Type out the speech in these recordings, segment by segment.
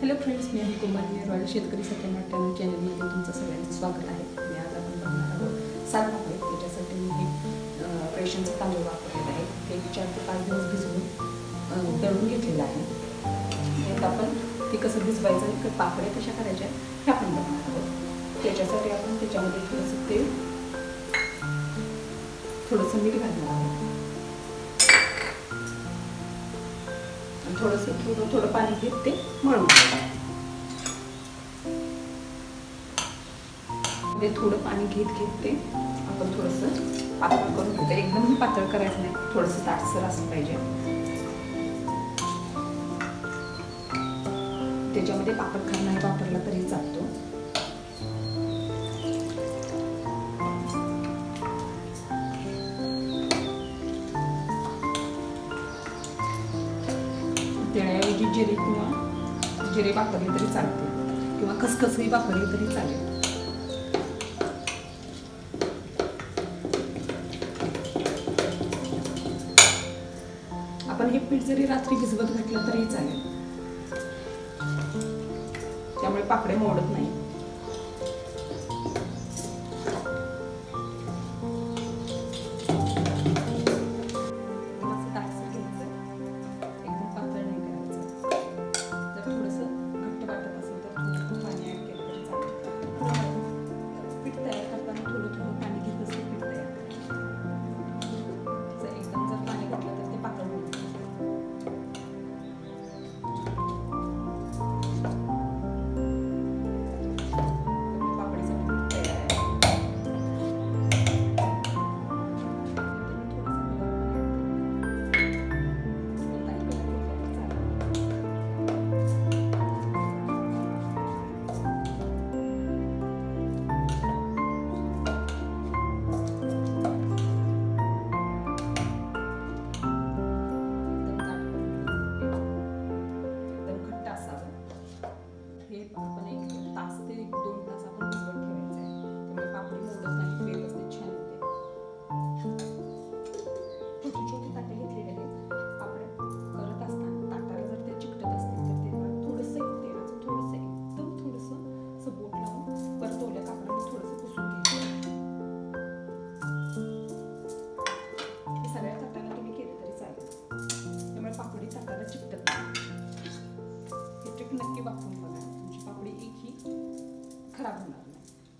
Hello friends मी आहे कुमारी royal शेतकरी सत्यनाट्य चॅनलमध्ये तुमचं सगळ्यांचं स्वागत आहे. मी आज आपण बघणार आहोत सात त्याच्यासाठी मी हे रेशनचं तांदूळ वापरलेलं आहे ते चार ते पाच दिवस भिजवून दळून घेतलेलं आहे. यात आपण ते कसं भिजवायचं आणि क- पापड्या कशा करायच्या हे आपण बघणार आहोत. त्याच्यासाठी आपण त्याच्यामध्ये थोडंसं तेल थोडंसं मीठ घालणार आहोत. थोडंसं थोडं थोडं पाणी घेत ते मळून थोडं पाणी घेत घेत. ते आपण थोडंसं पातळ करून घ्यायचं एकदम पातळ करायचं नाही. थोडंसं दाटसर असलं पाहिजे. त्याच्यामध्ये पापड खार वापरला तरी चालतो. त्याऐवजी जिरे किंवा जिरे वापरले तरी चालते. किंवा खसखसही वापरली तरी चालेल. आपण हे पीठ जरी रात्री भिजवत घातलं तरी चालेल. त्यामुळे पाकडे मोडत नाही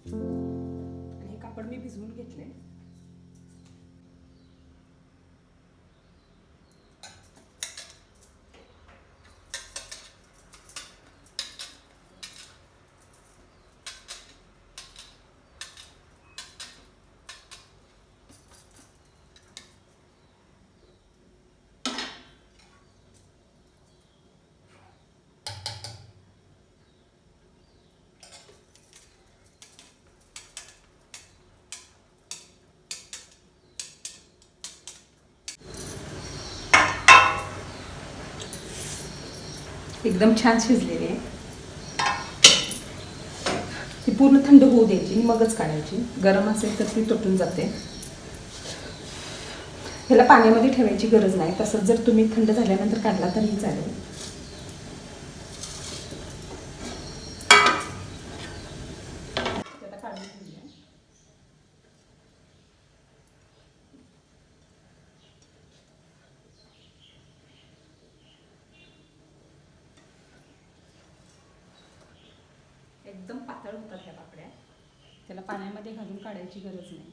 आणि हे कापड मी भिजवून घेतले एकदम छान शिजलेली आहे. ती पूर्ण थंड होऊ द्यायची मगच काढायची. गरम असेल तर ती तुटून जाते. ह्याला पाण्यामध्ये ठेवायची गरज नाही. तसंच जर तुम्ही थंड झाल्यानंतर काढला तरीही चालेल त्याला काढून घेऊया एकदम पातळ होतात ह्या पापड्या त्याला पाण्यामध्ये घालून काढायची गरज नाही.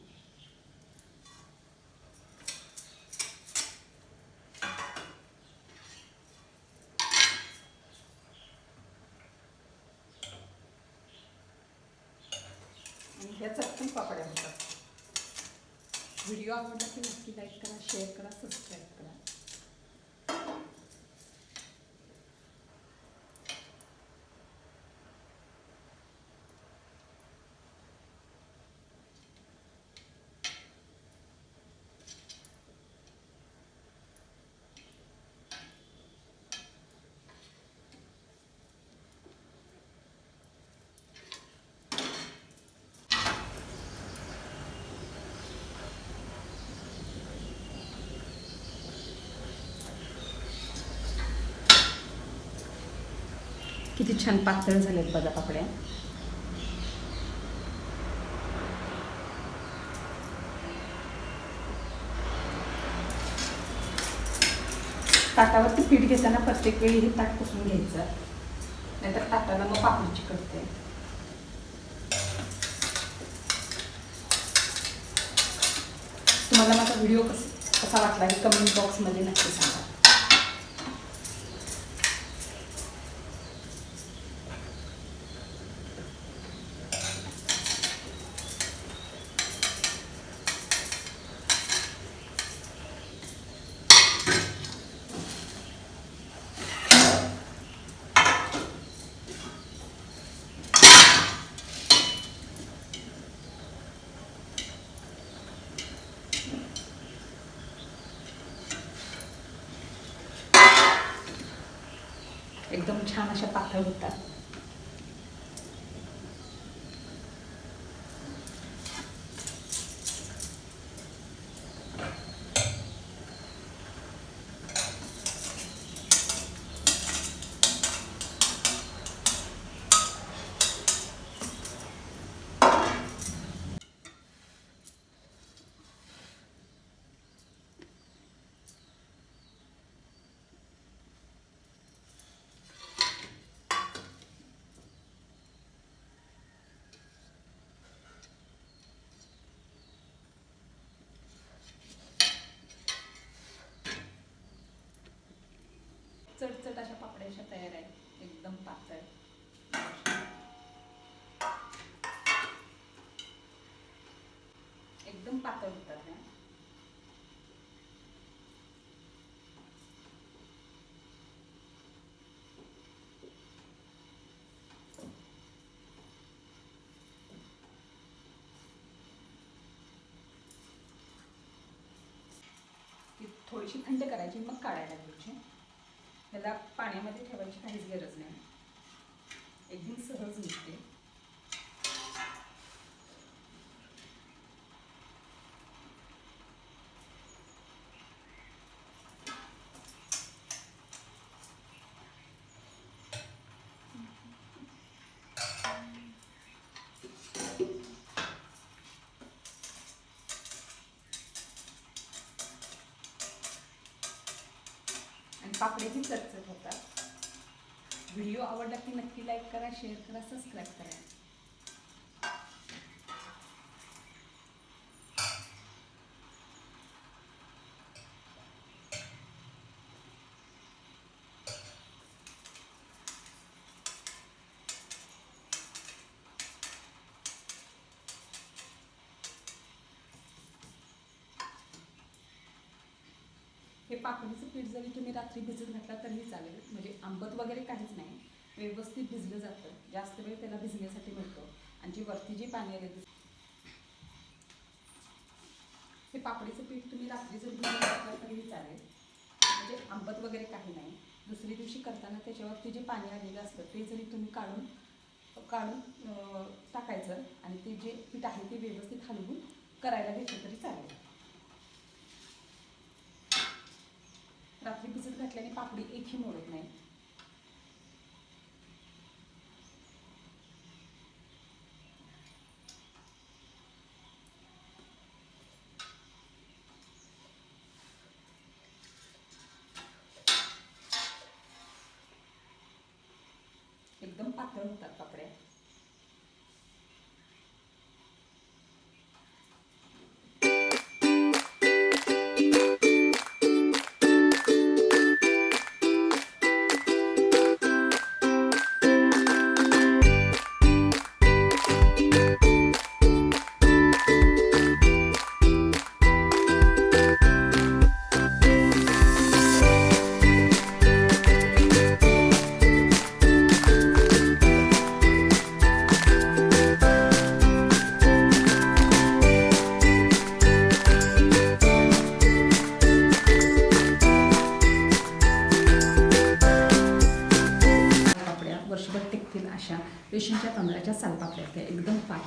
आणि ह्या चटकन पापड्या होतात. व्हिडिओ आवडला की नक्की लाईक करा शेअर करा सबस्क्राईब किती छान पातळ झालेत बघा पापड्या ताटावरती पीठ घेताना प्रत्येक वेळी हे ताट पुसून घ्यायचं. नाहीतर ताटाला मग पापडी चिकटते तुम्हाला माझा व्हिडिओ कस कसा वाटला हे कमेंट बॉक्समध्ये नक्की सांगा एकदम छान अशा पाकळ्या होतात चटचट अशा पापड्या अशा तयार आहेत एकदम पातळ. एकदम पातळ होतात ह्या थोडीशी थंड करायची मग काढायला घ्यायची. त्याला पाण्यामध्ये ठेवायची काहीच गरज नाही. आणि पापडेही चटचट होतात. व्हिडिओ आवडला की नक्की लाईक करा शेअर करा सबस्क्राईब करा. पापडीचं पीठ जरी तुम्ही रात्री भिजत घातला तरीही चालेल. म्हणजे आंबट वगैरे काहीच नाही. व्यवस्थित भिजलं जातं. जास्त वेळ त्याला भिजण्यासाठी मिळतो. आणि जी वरती जी पाणी आले हे पापडीचं पीठ तुम्ही रात्री जर भिजत घातलं तरीही चालेल. म्हणजे आंबट वगैरे काही नाही. दुसऱ्या दिवशी करताना त्याच्यावरती जे पाणी आलेलं असतं ते जरी तुम्ही काढून काढून टाकायचं आणि ते जे पीठ आहे ते व्यवस्थित हलवून करायला घेतलं तरी चालेल. रात्री भिजत घातल्याने पापडी एकही मोडत नाही.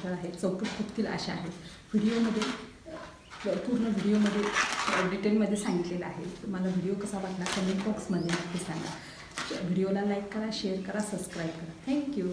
आशा आहे चौकट फुटतील अशा आहेत व्हिडिओमध्ये पूर्ण व्हिडिओमध्ये डिटेलमध्ये सांगितलेलं आहे. तुम्हाला व्हिडिओ कसा वाटला कमेंट बॉक्समध्ये नक्की सांगा. व्हिडिओला लाईक करा शेअर करा सबस्क्राईब करा. थँक्यू